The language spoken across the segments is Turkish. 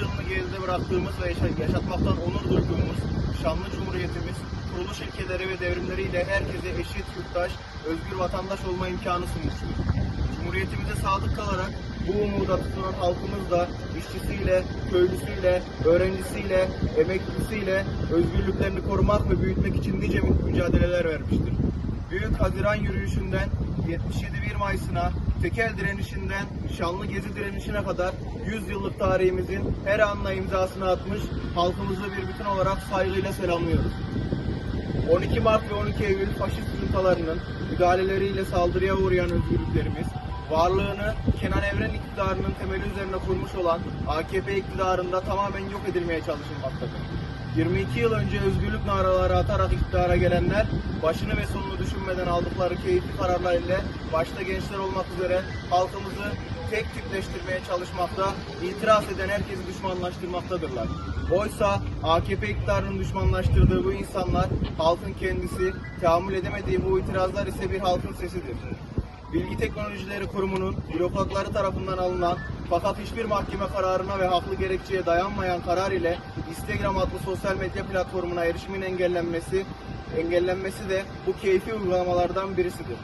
yılını geride bıraktığımız ve yaşa- yaşatmaktan onur duyduğumuz şanlı cumhuriyetimiz kuruluş ilkeleri ve devrimleriyle herkese eşit yurttaş, özgür vatandaş olma imkanı sunmuştur. Cumhuriyetimize sadık kalarak bu umuda tutunan halkımız da işçisiyle, köylüsüyle, öğrencisiyle, emeklisiyle özgürlüklerini korumak ve büyütmek için nice mü- mücadeleler vermiştir. Büyük Haziran yürüyüşünden 77 1 Mayıs'ına, tekel direnişinden şanlı gezi direnişine kadar 100 yıllık tarihimizin her anına imzasını atmış halkımızı bir bütün olarak saygıyla selamlıyoruz. 12 Mart ve 12 Eylül faşist juntalarının müdahaleleriyle saldırıya uğrayan özgürlüklerimiz, varlığını Kenan Evren iktidarının temeli üzerine kurmuş olan AKP iktidarında tamamen yok edilmeye çalışılmaktadır. 22 yıl önce özgürlük naraları atarak iktidara gelenler, başını ve sonunu düşünmeden aldıkları keyifli kararlarıyla, başta gençler olmak üzere halkımızı tek tipleştirmeye çalışmakta, itiraz eden herkesi düşmanlaştırmaktadırlar. Oysa AKP iktidarının düşmanlaştırdığı bu insanlar, halkın kendisi, tahammül edemediği bu itirazlar ise bir halkın sesidir. Bilgi Teknolojileri Kurumu'nun bürokratları tarafından alınan fakat hiçbir mahkeme kararına ve haklı gerekçeye dayanmayan karar ile Instagram adlı sosyal medya platformuna erişimin engellenmesi, engellenmesi de bu keyfi uygulamalardan birisidir.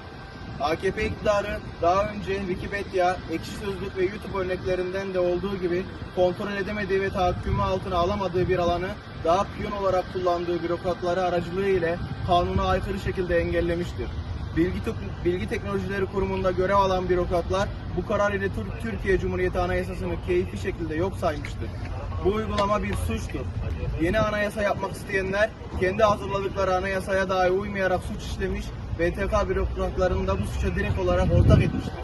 AKP iktidarı daha önce Wikipedia, Ekşi Sözlük ve YouTube örneklerinden de olduğu gibi kontrol edemediği ve tahakkümü altına alamadığı bir alanı daha piyon olarak kullandığı bürokratları aracılığı ile kanuna aykırı şekilde engellemiştir. Bilgi, Bilgi Teknolojileri Kurumu'nda görev alan bürokratlar bu karar ile Tür- Türkiye Cumhuriyeti Anayasası'nı keyfi şekilde yok saymıştır. Bu uygulama bir suçtur. Yeni anayasa yapmak isteyenler kendi hazırladıkları anayasaya dahi uymayarak suç işlemiş BTK bürokratlarını da bu suça direkt olarak ortak etmiştir.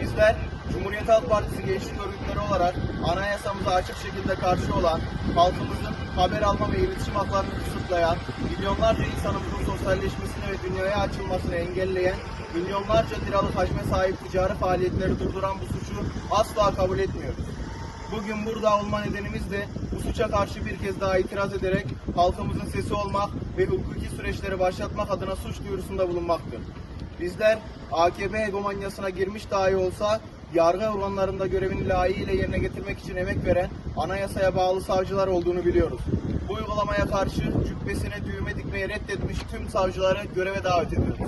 Bizler Cumhuriyet Halk Partisi gençlik örgütleri olarak anayasamıza açık şekilde karşı olan, halkımızın haber alma ve iletişim haklarını kısıtlayan, milyonlarca insanımızın sosyalleşmesini ve dünyaya açılmasını engelleyen, milyonlarca liralık hacme sahip ticari faaliyetleri durduran bu suçu asla kabul etmiyoruz. Bugün burada olma nedenimiz de bu suça karşı bir kez daha itiraz ederek halkımızın sesi olmak ve hukuki süreçleri başlatmak adına suç duyurusunda bulunmaktır. Bizler AKP egomanyasına girmiş dahi olsa yargı organlarında görevini layığıyla yerine getirmek için emek veren anayasaya bağlı savcılar olduğunu biliyoruz. Bu uygulamaya karşı cübbesine düğme dikmeyi reddetmiş tüm savcıları göreve davet ediyoruz.